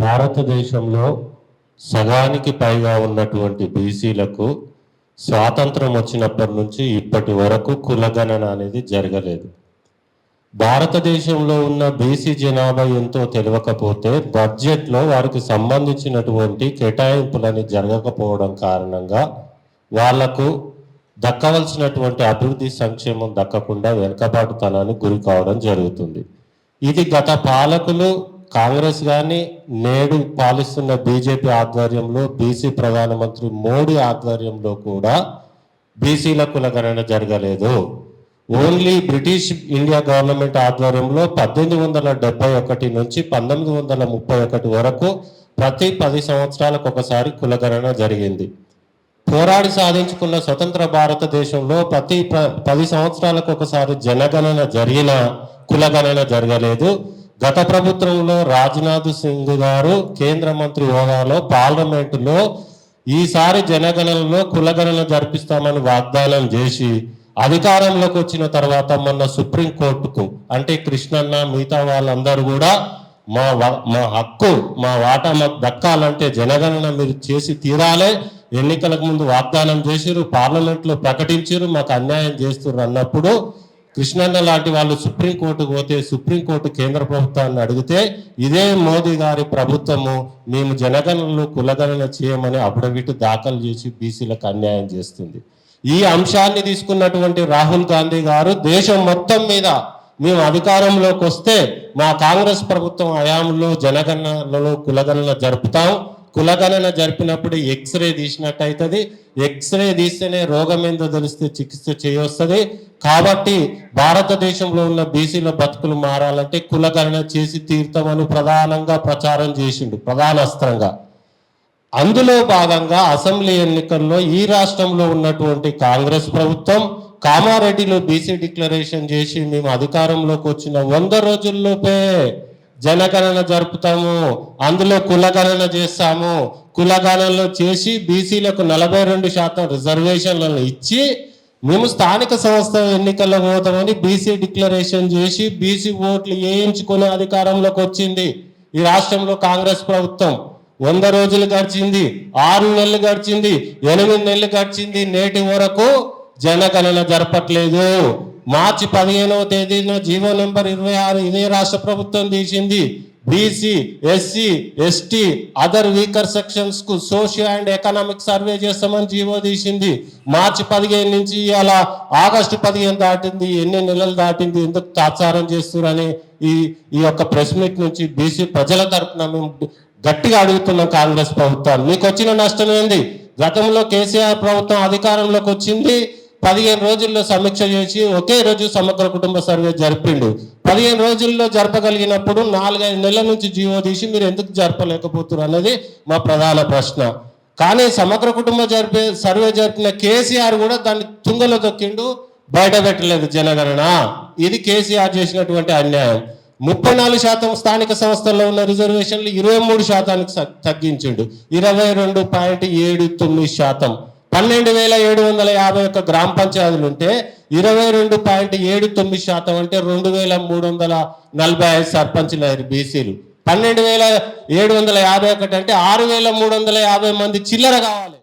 భారతదేశంలో సగానికి పైగా ఉన్నటువంటి బీసీలకు స్వాతంత్రం వచ్చినప్పటి నుంచి ఇప్పటి వరకు కులగణన అనేది జరగలేదు. భారతదేశంలో ఉన్న బీసీ జనాభా ఎంతో తెలియకపోతే బడ్జెట్లో వారికి సంబంధించినటువంటి కేటాయింపులని జరగకపోవడం కారణంగా వాళ్ళకు దక్కవలసినటువంటి అభివృద్ధి సంక్షేమం దక్కకుండా వెనుకబాటుతనానికి గురి కావడం జరుగుతుంది. ఇది గత పాలకులు కాంగ్రెస్ కానీ నేడు పాలిస్తున్న బీజేపీ ఆధ్వర్యంలో బీసీ ప్రధానమంత్రి మోడీ ఆధ్వర్యంలో కూడా బీసీల కులగణన జరగలేదు. ఓన్లీ బ్రిటిష్ ఇండియా గవర్నమెంట్ ఆధ్వర్యంలో పద్దెనిమిది వందల డెబ్బై ఒకటి నుంచి పంతొమ్మిది వందల ముప్పై ఒకటి వరకు ప్రతి పది సంవత్సరాలకు ఒకసారి కులగణన జరిగింది. పోరాడి సాధించుకున్న స్వతంత్ర భారతదేశంలో ప్రతి ప- పది సంవత్సరాలకు ఒకసారి జనగణన జరిగిన కులగణన జరగలేదు. గత ప్రభుత్వంలో రాజ్నాథ్ సింగ్ గారు కేంద్ర మంత్రి హోదాలో పార్లమెంటులో ఈసారి జనగణనలో కులగణన జరిపిస్తామని వాగ్దానం చేసి అధికారంలోకి వచ్చిన తర్వాత మొన్న సుప్రీం కోర్టుకు అంటే కృష్ణన్న మిగతా వాళ్ళందరూ కూడా మా మా హక్కు మా వాటా మాకు దక్కాలంటే జనగణన మీరు చేసి తీరాలే. ఎన్నికలకు ముందు వాగ్దానం చేసిరు పార్లమెంట్లో ప్రకటించారు మాకు అన్యాయం చేస్తున్నారు అన్నప్పుడు కృష్ణన్న లాంటి వాళ్ళు సుప్రీంకోర్టుకు పోతే సుప్రీంకోర్టు కేంద్ర ప్రభుత్వాన్ని అడిగితే ఇదే మోదీ గారి ప్రభుత్వము మేము జనగణనలు కులగణన చేయమని అఫిడవిట్ దాఖలు చేసి బీసీలకు అన్యాయం చేస్తుంది. ఈ అంశాన్ని తీసుకున్నటువంటి రాహుల్ గాంధీ గారు దేశం మొత్తం మీద మేము అధికారంలోకి వస్తే మా కాంగ్రెస్ ప్రభుత్వం హయాంలో జనగణనలో కులగణన జరుపుతాం. కులగణన జరిపినప్పుడు ఎక్స్రే తీసినట్టు అవుతుంది ఎక్స్రే తీస్తేనే రోగం ఏందో తెలిస్తే చికిత్స చేయొస్తుంది. కాబట్టి భారతదేశంలో ఉన్న బీసీల బతుకులు మారాలంటే కులగణన చేసి తీర్థమని ప్రధానంగా ప్రచారం చేసిండు ప్రధాన అస్త్రంగా అందులో భాగంగా అసెంబ్లీ ఎన్నికల్లో ఈ రాష్ట్రంలో ఉన్నటువంటి కాంగ్రెస్ ప్రభుత్వం కామారెడ్డిలో బీసీ డిక్లరేషన్ చేసి మేము అధికారంలోకి వచ్చిన వంద రోజుల్లోపే జనగణన జరుపుతాము. అందులో కులగణన చేస్తాము. కులగణనలో చేసి బీసీలకు నలభై రెండు శాతం రిజర్వేషన్లను ఇచ్చి మేము స్థానిక సంస్థ ఎన్నికల్లో పోతామని బీసీ డిక్లరేషన్ చేసి బీసీ ఓట్లు వేయించుకునే అధికారంలోకి వచ్చింది. ఈ రాష్ట్రంలో కాంగ్రెస్ ప్రభుత్వం వంద రోజులు గడిచింది ఆరు నెలలు గడిచింది ఎనిమిది నెలలు గడిచింది నేటి వరకు జనగణన జరపట్లేదు. మార్చి పదిహేనవ తేదీన జీవో నెంబర్ ఇరవై ఆరు ఇదే రాష్ట్ర ప్రభుత్వం తీసింది. BC SC ST other weaker సెక్షన్స్కు social and economic survey చేస్తామని జీవో తీసింది. మార్చి పదిహేను నుంచి ఇలా ఆగస్టు పదిహేను దాటింది. ఎన్ని నెలలు దాటింది? ఎందుకు తాత్సారం చేస్తున్నారని ఈ ఈ యొక్క ప్రెస్ మీట్ నుంచి బీసీ ప్రజల తరఫున మేము గట్టిగా అడుగుతున్నాం కాంగ్రెస్ ప్రభుత్వాన్ని. మీకు వచ్చిన నష్టం ఏంది? గతంలో కేసీఆర్ ప్రభుత్వం అధికారంలోకి వచ్చింది. పదిహేను రోజుల్లో సమీక్ష చేసి ఒకే రోజు సమగ్ర కుటుంబ సర్వే జరిపిండు. పదిహేను రోజుల్లో జరపగలిగినప్పుడు నాలుగైదు నెలల నుంచి జీవో తీసి మీరు ఎందుకు జరపలేకపోతున్నారు అన్నది మా ప్రధాన ప్రశ్న. కానీ సమగ్ర కుటుంబ జరిపే సర్వే జరిపిన కేసీఆర్ కూడా దాన్ని తుంగలో దొక్కిండు బయట పెట్టలేదు జనగణన. ఇది కేసీఆర్ చేసినటువంటి అన్యాయం. ముప్పై నాలుగు శాతం స్థానిక సంస్థల్లో ఉన్న రిజర్వేషన్లు ఇరవై మూడు శాతానికి తగ్గించిండు. ఇరవై రెండు పాయింట్ ఏడు తొమ్మిది శాతం. పన్నెండు వేల ఏడు వందల యాభై ఒక్క గ్రామ పంచాయతీలు ఉంటే ఇరవై రెండు పాయింట్ ఏడు తొమ్మిది శాతం అంటే రెండు వేల మూడు వందల నలభై ఐదు సర్పంచులు అయ్యారు బీసీలు. పన్నెండు వేల ఏడు వందల యాభై ఒకటి అంటే ఆరు వేల మూడు వందల యాభై మంది చిల్లర కావాలి.